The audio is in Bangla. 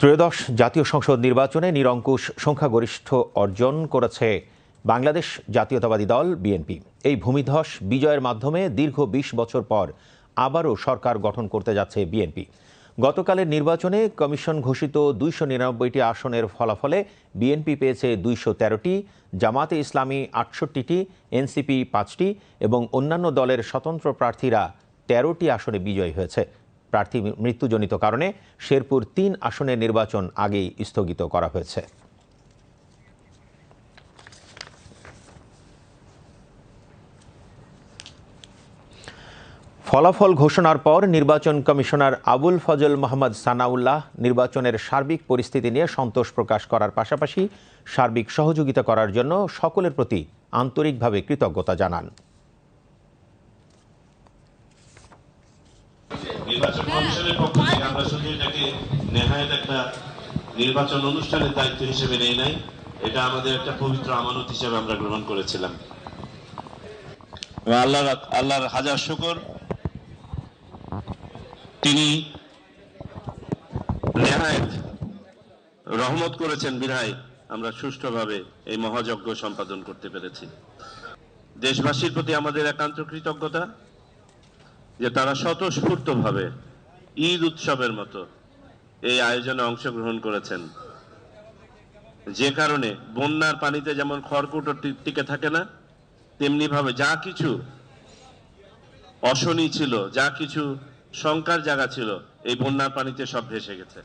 ত্রয়োদশ জাতীয় সংসদ নির্বাচনে নিরঙ্কুশ সংখ্যাগরিষ্ঠ অর্জন করেছে বাংলাদেশ জাতীয়তাবাদী দল, বিএনপি। এই ভূমিধস বিজয়ের মাধ্যমে দীর্ঘ বিশ বছর পর আবারও সরকার গঠন করতে যাচ্ছে বিএনপি। গতকালের নির্বাচনে কমিশন ঘোষিত দুইশো নিরানব্বইটি আসনের ফলাফলে বিএনপি পেয়েছে দুইশো তেরোটি, জামাতে ইসলামী আটষট্টিটি, এনসিপি পাঁচটি এবং অন্যান্য দলের স্বতন্ত্র প্রার্থীরা তেরোটি আসনে বিজয়ী হয়েছে। প্রার্থী মৃত্যুজনিত কারণে শেরপুর তিন আসনের নির্বাচন আগেই স্থগিত করা হয়েছে। ফলাফল ঘোষণার পর নির্বাচন কমিশনার আবুল ফজল মোহাম্মদ সানাউল্লাহ নির্বাচনের সার্বিক পরিস্থিতি নিয়ে সন্তোষ প্রকাশ করার পাশাপাশি সার্বিক সহযোগিতা করার জন্য সকলের প্রতি আন্তরিকভাবে কৃতজ্ঞতা জানান। নির্বাচন কমিশনের পক্ষ থেকে আমরা শুধু এটাকে নেহায়ত একটা নির্বাচন অনুষ্ঠানের দায়িত্ব হিসেবে নেই নাই, এটা আমাদের একটা পবিত্র আমানত হিসেবে আমরা গ্রহণ করেছিলাম। আল্লাহর আল্লাহর হাজার শুকর, তিনি নেহায়ত রহমত করেছেন বিধায় আমরা সুষ্ঠুভাবে এই মহাযজ্ঞ সম্পাদন করতে পেরেছি। দেশবাসীর প্রতি আমাদের একান্ত কৃতজ্ঞতা। যে তারা স্বতঃস্ফূর্তভাবে ঈদ উৎসবের মতো এই আয়োজনে অংশগ্রহণ করেছেন। যে কারণে বন্যার পানিতে যেমন খড়কুটো টিকে থাকে না তেমনি ভাবে যা কিছু অশনি ছিল, যা কিছু শঙ্কার জায়গা ছিল, এই বন্যার পানিতে সব ভেসে গেছে।